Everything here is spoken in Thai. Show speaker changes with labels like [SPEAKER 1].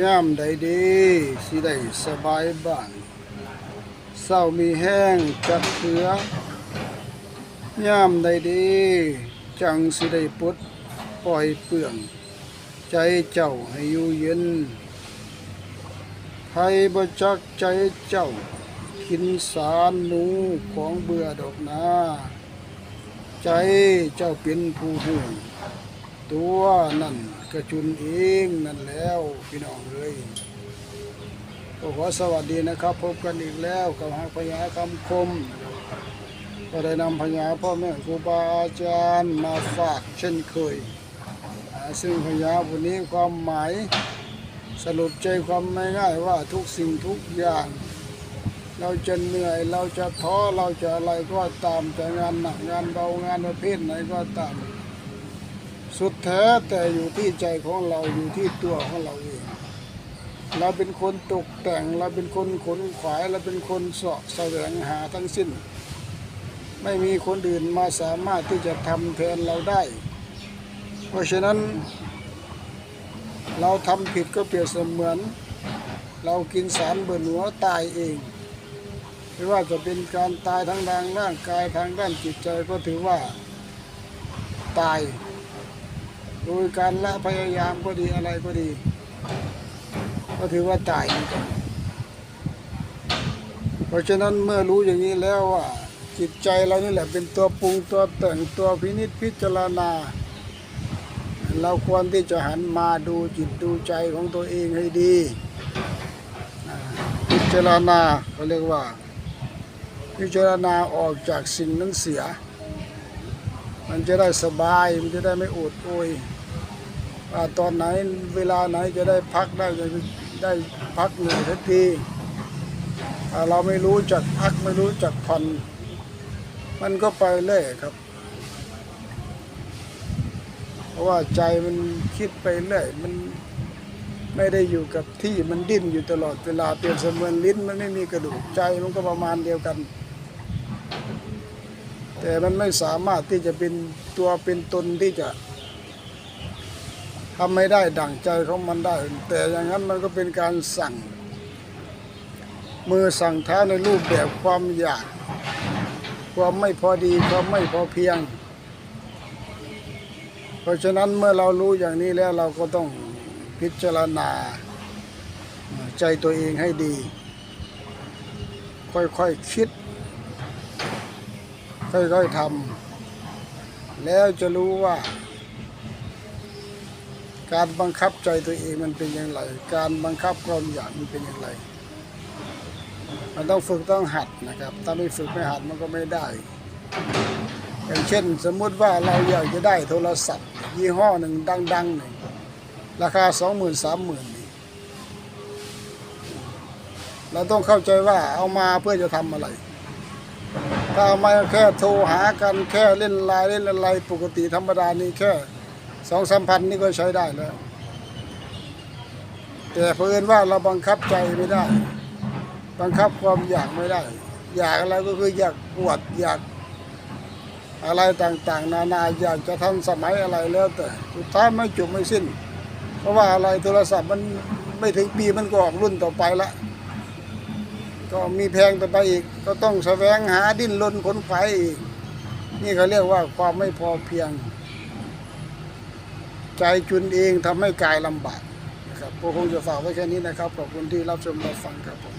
[SPEAKER 1] ย่ามใดดีสิได้สบายบ้านเศร้ามีแห้งจัดเถือย่ามใดดีจังสิได้ปลดปล่อยเปลือง ใจเจ้าให้อยู่เย็นใครบ่จักใจเจ้ากินสารหนูของเบื่อดอกนาใจเจ้าเป็นผู้หูตัวนั่น กระจุนเองนั่นแล้วพี่น้องเลยก็ขอสวัสดีนะครับ พบกันอีกแล้วกับหาพยาคำคม ก็ได้นำพญาพ่อแม่ครูบาอาจารย์มาฝากเช่นเคย ซึ่งพญาวันนี้ความหมายสรุปใจความง่ายๆว่าทุกสิ่งทุกอย่าง เราจะเหนื่อยเราจะท้อเราจะอะไรก็ตามจะงานหนักงานเบางานประเภทไหนก็ตาม สุดแท้แต่อยู่ที่ใจของเราอยู่ที่ตัวของเราเองเราเป็นคนตกแต่งเราเป็นคนขนขวายเราเป็นคนเสาะแสวงหาทั้งสิ้น ไม่มีคนอื่นมาสามารถที่จะทำแทนเราได้ เพราะฉะนั้น เราทำผิดก็เปรียบเสมือน เรากินสารเบื่อหนัวตายเองไม่ว่าจะเป็นการตายทางด้านร่างกายทางด้านจิตใจก็ถือว่าตาย โดยการละพยายามก็ดีอะไรก็ดี ก็ถือว่าตายเพราะฉะนั้นเมื่อรู้อย่างนี้แล้วว่าจิตใจเรานี่แหละเป็นตัวปรุงตัวแต่งตัวพินิจพิจารณา เราควรที่จะหันมาดูจิตดูใจของตัวเองให้ดี พิจารณาเขาเรียกว่า พิจารณาออกจากสิ่งนั้นเสีย มันจะได้สบาย มันจะได้ไม่อดโอยว่า ตอนไหนเวลาไหนจะได้พักได้จะได้พักเหนื่อยทันทีเราไม่รู้จักพักไม่รู้จักผ่อนมันก็ไปเรื่อยครับ เพราะว่าใจมันคิดไปเรื่อยมันไม่ได้อยู่กับที่มันดิ้นอยู่ตลอดเวลาเปรียบเสมือนลิ้นมันไม่มีกระดูกใจมันก็ประมาณเดียวกัน แต่มันไม่สามารถที่จะเป็นตัวเป็นตนที่จะ ทำไม่ได้ดั่งใจของมันได้ แต่อย่างนั้นมันก็เป็นการสั่ง มือสั่งเท้าในรูปแบบความอยาก ความไม่พอดีความไม่พอเพียง เพราะฉะนั้นเมื่อเรารู้อย่างนี้แล้วเราก็ต้องพิจารณาใจตัวเองให้ดี ค่อยๆคคิด ค่อยๆทำแล้วจะรู้ว่า การบังคับใจตัวเองมันเป็นอย่างไร การบังคับความอยากมันเป็นอย่างไร มันต้องฝึกต้องหัดนะครับ ถ้าไม่ฝึกไม่หัดมันก็ไม่ได้ อย่างเช่น สมมุติว่าเราอยากจะได้โทรศัพท์ ยี่ห้อหนึ่งดังๆหนึ่งราคาสองหมื่นสามหมื่นนี่เราต้องเข้าใจว่าเอามาเพื่อจะทำอะไร ถ้าเอามาแค่โทรหากันแค่เล่นไลน์เล่นอะไรปกติธรรมดานี่แค่ สองสามพันนี่ก็ใช้ได้แล้ว แต่เพื่อนว่าเราบังคับใจไม่ได้ บังคับความอยากไม่ได้ อยากอะไรก็คืออยากอวดอยากอะไรต่างๆ นานาอยากจะทันสมัยอะไรแล้วแต่สุดท้ายไม่จบไม่สิ้น เพราะว่าอะไรโทรศัพท์มันไม่ถึงปีมันก็ออกรุ่นต่อไปละก็มีแพงต่อไปอีก ก็ต้องแสวงหาดิ้นรนขนไฟอีกนี่เขาเรียกว่าความไม่พอเพียง ใจจุนเองทำให้กายลำบากนะครับก็คงจะฝากไว้แค่นี้นะครับ ขอบคุณที่รับชมรับฟังครับผม